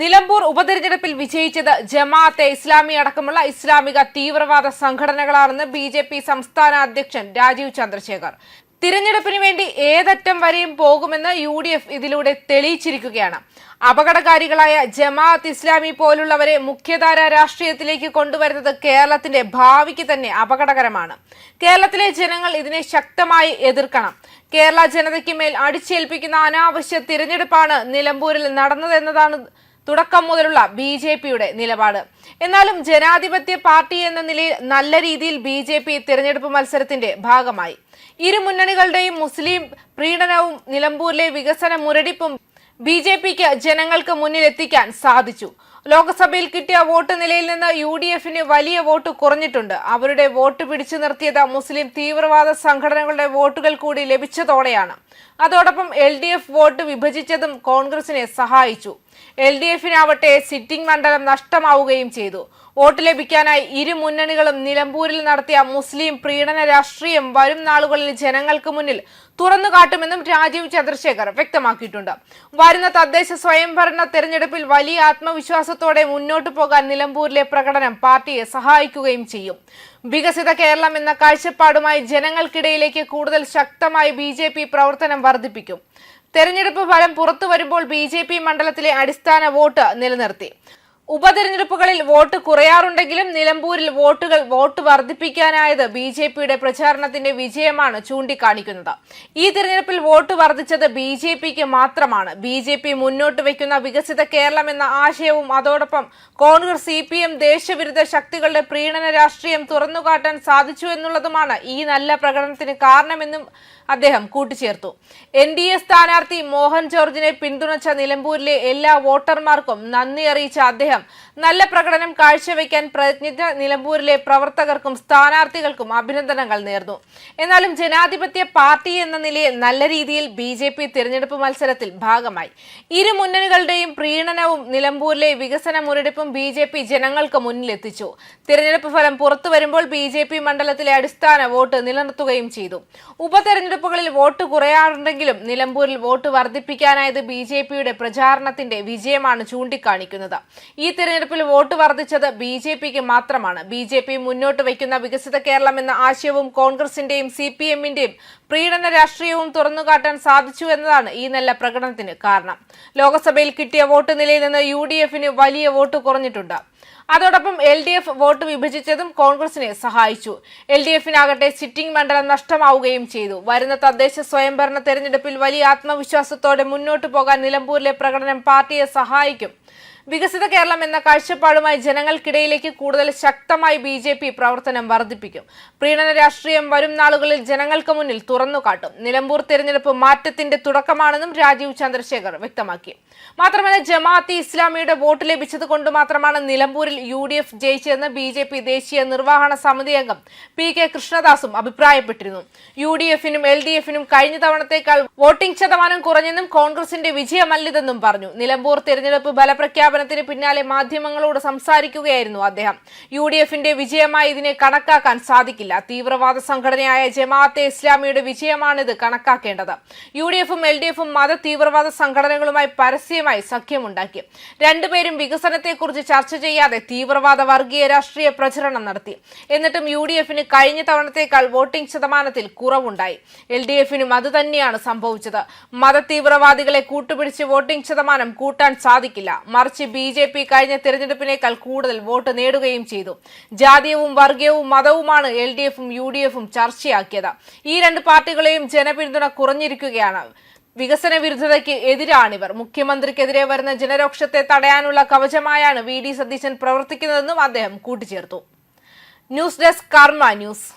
നിലമ്പൂർ ഉപതെരഞ്ഞെടുപ്പിൽ വിജയിച്ചത് ജമാഅത്തെ ഇസ്ലാമി അടക്കമുള്ള ഇസ്ലാമിക തീവ്രവാദ സംഘടനകളാണെന്ന് ബി ജെ പി സംസ്ഥാന അധ്യക്ഷൻ രാജീവ് ചന്ദ്രശേഖർ. തിരഞ്ഞെടുപ്പിന് വേണ്ടി ഏതറ്റം വരെയും പോകുമെന്ന് യു ഡി എഫ് ഇതിലൂടെ തെളിയിച്ചിരിക്കുകയാണ്. അപകടകാരികളായ ജമാഅത്ത് ഇസ്ലാമി പോലുള്ളവരെ മുഖ്യധാര രാഷ്ട്രീയത്തിലേക്ക് കൊണ്ടുവരുന്നത് കേരളത്തിന്റെ ഭാവിക്ക് തന്നെ അപകടകരമാണ്. കേരളത്തിലെ ജനങ്ങൾ ഇതിനെ ശക്തമായി എതിർക്കണം. കേരള ജനതയ്ക്ക് മേൽ അടിച്ചേൽപ്പിക്കുന്ന അനാവശ്യ തിരഞ്ഞെടുപ്പാണ് നിലമ്പൂരിൽ നടന്നതെന്നതാണ് തുടക്കം മുതലുള്ള ബി ജെ പിയുടെ നിലപാട്. എന്നാലും ജനാധിപത്യ പാർട്ടി എന്ന നിലയിൽ നല്ല രീതിയിൽ ബി ജെ പി തിരഞ്ഞെടുപ്പ് മത്സരത്തിന്റെ ഭാഗമായി. ഇരു മുന്നണികളുടെയും മുസ്ലിം പ്രീണനവും നിലമ്പൂരിലെ വികസന മുരടിപ്പും ബി ജെ പിക്ക് ജനങ്ങൾക്ക് മുന്നിലെത്തിക്കാൻ സാധിച്ചു. ലോക്സഭയിൽ കിട്ടിയ വോട്ട് നിലയിൽ നിന്ന് യു ഡി എഫിന് വലിയ വോട്ട് കുറഞ്ഞിട്ടുണ്ട്. അവരുടെ വോട്ട് പിടിച്ചു നിർത്തിയത് മുസ്ലിം തീവ്രവാദ സംഘടനകളുടെ വോട്ടുകൾ കൂടി ലഭിച്ചതോടെയാണ്. അതോടൊപ്പം എൽ ഡി എഫ് വോട്ട് വിഭജിച്ചതും കോൺഗ്രസിനെ സഹായിച്ചു. എൽ ഡി എഫിനാവട്ടെ സിറ്റിംഗ് മണ്ഡലം നഷ്ടമാവുകയും ചെയ്തു. വോട്ട് ലഭിക്കാനായി ഇരു മുന്നണികളും നിലമ്പൂരിൽ നടത്തിയ മുസ്ലിം പ്രീണന രാഷ്ട്രീയം വരും നാളുകളിൽ ജനങ്ങൾക്ക് മുന്നിൽ തുറന്നു കാട്ടുമെന്നും രാജീവ് ചന്ദ്രശേഖർ വ്യക്തമാക്കിയിട്ടുണ്ട്. വരുന്ന തദ്ദേശ സ്വയംഭരണ തെരഞ്ഞെടുപ്പിൽ വലിയ ആത്മവിശ്വാസത്തോടെ മുന്നോട്ടു പോകാൻ നിലമ്പൂരിലെ പ്രകടനം പാർട്ടിയെ സഹായിക്കുകയും ചെയ്യും. വികസിത കേരളം എന്ന കാഴ്ചപ്പാടുമായി ജനങ്ങൾക്കിടയിലേക്ക് കൂടുതൽ ശക്തമായി ബി പ്രവർത്തനം വർദ്ധിപ്പിക്കും. തെരഞ്ഞെടുപ്പ് ഫലം പുറത്തു വരുമ്പോൾ ബി ജെ പി മണ്ഡലത്തിലെ അടിസ്ഥാന വോട്ട് നിലനിർത്തി. ഉപതെരഞ്ഞെടുപ്പുകളിൽ വോട്ട് കുറയാറുണ്ടെങ്കിലും നിലമ്പൂരിൽ വോട്ടുകൾ വോട്ട് വർദ്ധിപ്പിക്കാനായത് ബി ജെ പിയുടെ പ്രചാരണത്തിന്റെ വിജയമാണ് ചൂണ്ടിക്കാണിക്കുന്നത്. ഈ തിരഞ്ഞെടുപ്പിൽ വോട്ട് വർദ്ധിച്ചത് ബി ജെ പിക്ക് മാത്രമാണ്. ബി ജെ പി മുന്നോട്ട് വയ്ക്കുന്ന വികസിത കേരളം എന്ന ആശയവും അതോടൊപ്പം കോൺഗ്രസ് സി പി എം ദേശവിരുദ്ധ ശക്തികളുടെ പ്രീണന രാഷ്ട്രീയം തുറന്നുകാട്ടാൻ സാധിച്ചു എന്നുള്ളതുമാണ് ഈ നല്ല പ്രകടനത്തിന് കാരണമെന്നും അദ്ദേഹം കൂട്ടിച്ചേർത്തു. എൻ ഡി എ സ്ഥാനാർത്ഥി മോഹൻ ജോർജിനെ പിന്തുണച്ച നിലമ്പൂരിലെ എല്ലാ വോട്ടർമാർക്കും നന്ദി അറിയിച്ച അദ്ദേഹം നല്ല പ്രകടനം കാഴ്ചവെക്കാൻ പ്രതിജ്ഞ നിലമ്പൂരിലെ പ്രവർത്തകർക്കും സ്ഥാനാർത്ഥികൾക്കും അഭിനന്ദനങ്ങൾ നേർന്നു. എന്നാലും ജനാധിപത്യ പാർട്ടി എന്ന നിലയിൽ നല്ല രീതിയിൽ ബി ജെ പി തിരഞ്ഞെടുപ്പ് മത്സരത്തിൽ ഭാഗമായി. ഇരു മുന്നണികളുടെയും പ്രീണനവും നിലമ്പൂരിലെ വികസന മുരടിപ്പും ബി ജെ പി ജനങ്ങൾക്ക് മുന്നിലെത്തിച്ചു തിരഞ്ഞെടുപ്പ് ഫലം പുറത്തു വരുമ്പോൾ ബി ജെ പി മണ്ഡലത്തിലെ അടിസ്ഥാന വോട്ട് നിലനിർത്തുകയും ചെയ്തു. ഉപതെരഞ്ഞെടുപ്പുകളിൽ വോട്ട് കുറയാറുണ്ടെങ്കിലും നിലമ്പൂരിൽ വോട്ട് വർദ്ധിപ്പിക്കാനായത് ബി ജെ പിയുടെ പ്രചാരണത്തിന്റെ വിജയമാണ് ചൂണ്ടിക്കാണിക്കുന്നത്. ഈ തിരഞ്ഞെടുപ്പിൽ വോട്ട് വർദ്ധിച്ചത് ബി ജെ പിക്ക് മാത്രമാണ്. ബി ജെ പി മുന്നോട്ട് വയ്ക്കുന്ന വികസിത കേരളം എന്ന ആശയവും കോൺഗ്രസിന്റെയും സി പി എമ്മിന്റെയും പ്രീണന രാഷ്ട്രീയവും തുറന്നുകാട്ടാൻ സാധിച്ചു എന്നതാണ് ഈ നല്ല പ്രകടനത്തിന് കാരണം. ലോക്സഭയിൽ കിട്ടിയ വോട്ട് നിലയിൽ നിന്ന് യു ഡി എഫിന് വലിയ വോട്ട് കുറഞ്ഞിട്ടുണ്ട്. അതോടൊപ്പം എൽ ഡി എഫ് വോട്ട് വിഭജിച്ചതും കോൺഗ്രസിനെ സഹായിച്ചു. എൽ ഡി എഫിനാകട്ടെ സിറ്റിംഗ് മണ്ഡലം നഷ്ടമാവുകയും ചെയ്തു. വരുന്ന തദ്ദേശ സ്വയംഭരണ തെരഞ്ഞെടുപ്പിൽ വലിയ ആത്മവിശ്വാസത്തോടെ മുന്നോട്ടു പോകാൻ നിലമ്പൂരിലെ പ്രകടനം പാർട്ടിയെ സഹായിക്കും. വികസിത കേരളം എന്ന കാഴ്ചപ്പാടുമായി ജനങ്ങൾക്കിടയിലേക്ക് കൂടുതൽ ശക്തമായി ബി ജെ പി പ്രവർത്തനം വർദ്ധിപ്പിക്കും. പ്രീണന രാഷ്ട്രീയം വരും നാളുകളിൽ ജനങ്ങൾക്ക് മുന്നിൽ തുറന്നുകാട്ടും നിലമ്പൂർ തെരഞ്ഞെടുപ്പ് മാറ്റത്തിന്റെ തുടക്കമാണെന്നും രാജീവ് ചന്ദ്രശേഖർ വ്യക്തമാക്കി. മാത്രമല്ല ജമാഅത്തെ ഇസ്ലാമിയുടെ വോട്ട് ലഭിച്ചത് കൊണ്ട് മാത്രമാണ് നിലമ്പൂരിൽ യു ഡി എഫ് ജയിച്ചതെന്ന് ബി ജെ പി ദേശീയ നിർവഹണ സമിതി അംഗം പി കെ കൃഷ്ണദാസും അഭിപ്രായപ്പെട്ടിരുന്നു. യു ഡി എഫിനും എൽ ഡി എഫിനും കഴിഞ്ഞ തവണത്തേക്കാൾ വോട്ടിംഗ് ശതമാനം കുറഞ്ഞെന്നും കോൺഗ്രസിന്റെ വിജയമല്ലിതെന്നും പറഞ്ഞു. നിലമ്പൂർ തെരഞ്ഞെടുപ്പ് തിരഞ്ഞെടുപ്പ് ഫലപ്രഖ്യാപനത്തിന് പിന്നാലെ മാധ്യമങ്ങളോട് സംസാരിക്കുകയായിരുന്നു അദ്ദേഹം. യു ഡി എഫിന്റെ വിജയമായി ഇതിനെ കണക്കാക്കാൻ സാധിക്കില്ല. തീവ്രവാദ സംഘടനയായ ജമാഅത്തെ ഇസ്ലാമിയുടെ വിജയമാണിത് കണക്കാക്കേണ്ടത്. യു ഡി എഫും എൽ ഡി എഫും മത തീവ്രവാദ സംഘടനകളുമായി പരസ്യമായി സഖ്യമുണ്ടാക്കി. രണ്ടുപേരും വികസനത്തെക്കുറിച്ച് ചർച്ച ചെയ്യാതെ തീവ്രവാദ വർഗീയ രാഷ്ട്രീയ പ്രചരണം നടത്തി. എന്നിട്ടും യു ഡി എഫിന് കഴിഞ്ഞ തവണത്തേക്കാൾ വോട്ടിംഗ് ശതമാനത്തിൽ കുറവുണ്ടായി. എൽ ഡി എഫിനും അത് തന്നെയാണ് സംഭവിച്ചത്. മത തീവ്രവാദികളെ കൂട്ടുപിടിച്ച് വോട്ടിംഗ് ശതമാനം കൂട്ടാൻ സാധിക്കില്ല. മറിച്ച് ബി ജെ പി കഴിഞ്ഞ തിരഞ്ഞെടുപ്പിനേക്കാൾ കൂടുതൽ വോട്ട് നേടുകയും ചെയ്തു. ജാതീയവും വർഗീയവും മതവുമാണ് എൽ ഡി എഫും യു ഡി എഫും ചർച്ചയാക്കിയത്. ഈ രണ്ട് പാർട്ടികളെയും ജനപിന്തുണ കുറഞ്ഞിരിക്കുകയാണ്. വികസന വിരുദ്ധതയ്ക്ക് എതിരാണിവർ. മുഖ്യമന്ത്രിക്കെതിരെ വരുന്ന ജനരോക്ഷത്തെ തടയാനുള്ള കവചമായാണ് വി ഡി സതീശൻ പ്രവർത്തിക്കുന്നതെന്നും അദ്ദേഹം കൂട്ടിച്ചേർത്തു. News desk Karma news.